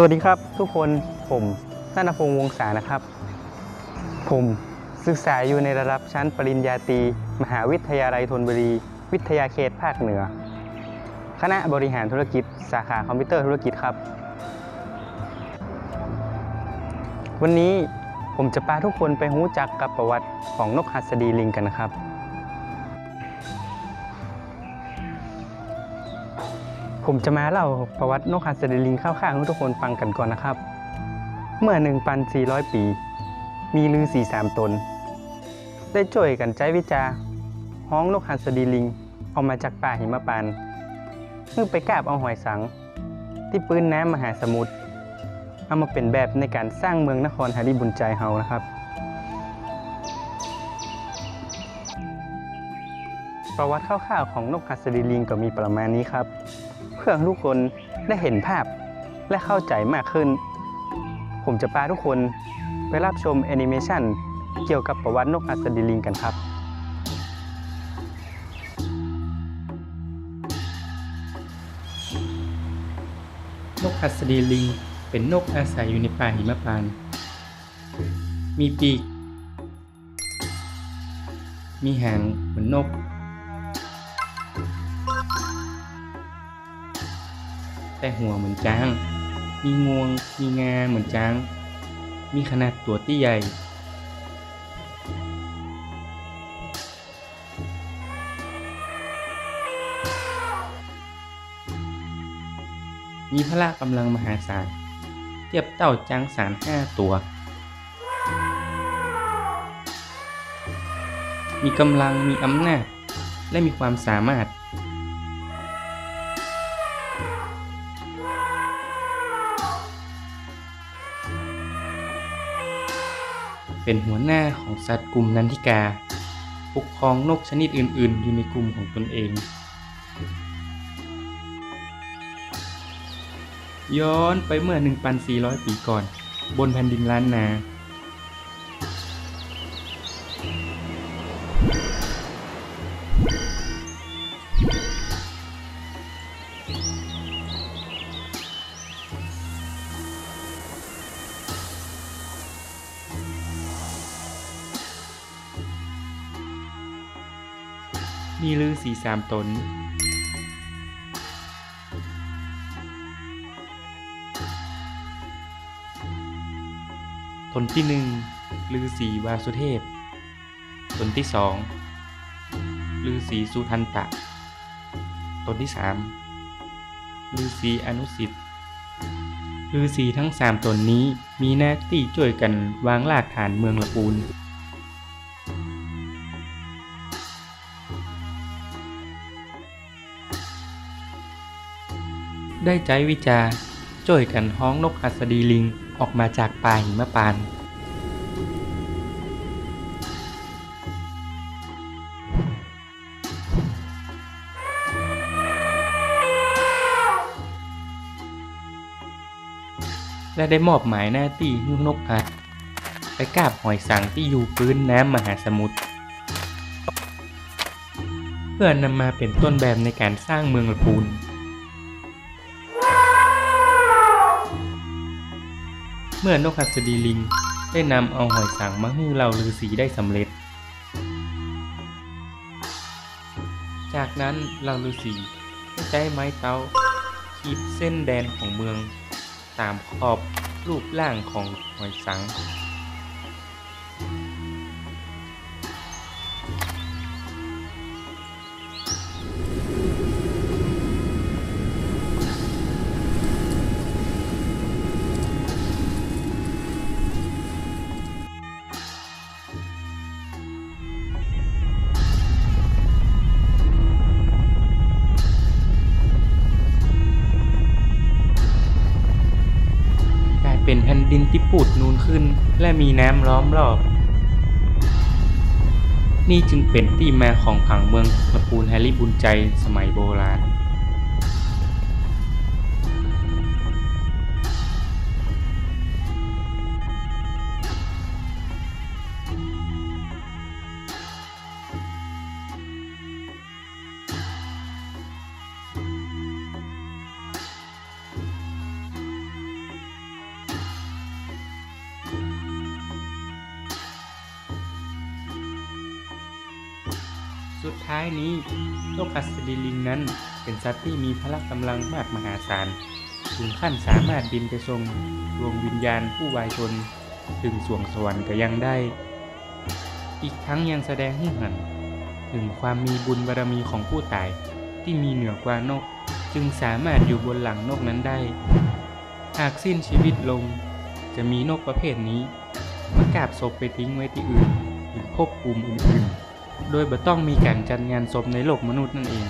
สวัสดีครับทุกคนผมนันพงษ์วงศานะครับ ผมศึกษาอยู่ในระดับชั้นปริญญาตรีมหาวิทยาลัยธนบุรี วิทยาเขตภาคเหนือ คณะบริหารธุรกิจ สาขาคอมพิวเตอร์ธุรกิจครับ วันนี้ผมจะพาทุกคนไปรู้จักกับประวัติของนกหัสดีลิงกันนะครับ ผมจะมาเล่าประวัตินกหัสดีลิงคร่าวๆให้ทุกคนฟังกันก่อนนะครับ เมื่อ 1,400 ปี มีลือสีสามตน ได้ช่วยกันใจวิจาห้องนกหัสดีลิงออกมาจากป่าหิมพานต์เมื่อไปกาบเอาหอยสัง ที่ปื้นน้ำมหาสมุทรเอามาเป็นแบบในการสร้างเมืองนครฮาริบุญใจเฮานะครับ ประวัติคร่าวๆของนกหัสดีลิงก็มีประมาณนี้ครับ พื่อให้ทุกคนได้เห็นภาพและเข้าใจมากขึ้น ผมจะพาทุกคนไปรับชมแอนิเมชันเกี่ยวกับประวัตินกอัสดีลิงกันครับนกหัสดีลิง เป็นนกอาศัยอยู่ในป่าหิมพานต์มีปีก มีหางเหมือนนก แต่หัวเหมือนจ้าง มีงวง มีงาเหมือนจ้าง มีขนาดตัวที่ใหญ่ มีพละกำลังมหาศาล เทียบเต่าจางสารห้าตัว มีกำลัง มีอำนาจ และมีความสามารถ เป็นหัวหน้าของสัตว์กลุ่มนันทิกา ปกครองนกชนิดอื่น ๆ อยู่ในกลุ่มของตนเอง ย้อนไปเมื่อ 1,400 ปีก่อน บนแผ่นดินล้านนา มีลือสีสามตน ตนที่หนึ่งลือสีวาสุเทพ ตนที่สองลือสีสุทันตะ ตนที่สามลือสีอนุสิทธิ์ลือสีทั้งสามตนนี้มีหน้าที่ช่วยกันวางรากฐานเมืองละปูน ได้ใจวิจาช่วยกันฮ้องนกหัสดีลิงออกมาจากป่าหิมพาน และได้มอบหมายหน้าที่ให้นกอัดไปกาบหอยสังที่อยู่พื้นน้ำมหาสมุทรเพื่อนำมาเป็นต้นแบบในการสร้างเมืองละปูน เมื่อนกหัสดีลิงได้นำเอาหอยสังมาให้เหล่าฤาษีได้สำเร็จ จากนั้นเราลือสีได้ใช้ไม้เตาขีดเส้นแดนของเมือง ตามขอบรูปร่างของหอยสัง เป็นแผ่นดินที่ปูดนูนขึ้น และมีน้ำล้อมรอบ นี่จึงเป็นที่มาของผังเมืองตระกูลแฮร์รี่บุญใจสมัยโบราณ สุดท้ายนี้นกอัสดีลิงนั้นเป็นสัตว์ที่มีพละกำลังมากมหาศาล ถึงขั้นสามารถบินไปทรงดวงวิญญาณผู้วายชน ถึงสวงสวรรค์ก็ยังได้ อีกทั้งยังแสดงให้เห็นถึงความมีบุญบารมีของผู้ตายที่มีเหนือกว่านก จึงสามารถอยู่บนหลังนกนั้นได้ หากสิ้นชีวิตลง จะมีนกประเภทนี้มากราบศพไปทิ้งไว้ที่อื่นหรือภพภูมิอื่นๆ โดยบ่ต้องมีการจัดงานศพในโลกมนุษย์นั่นเอง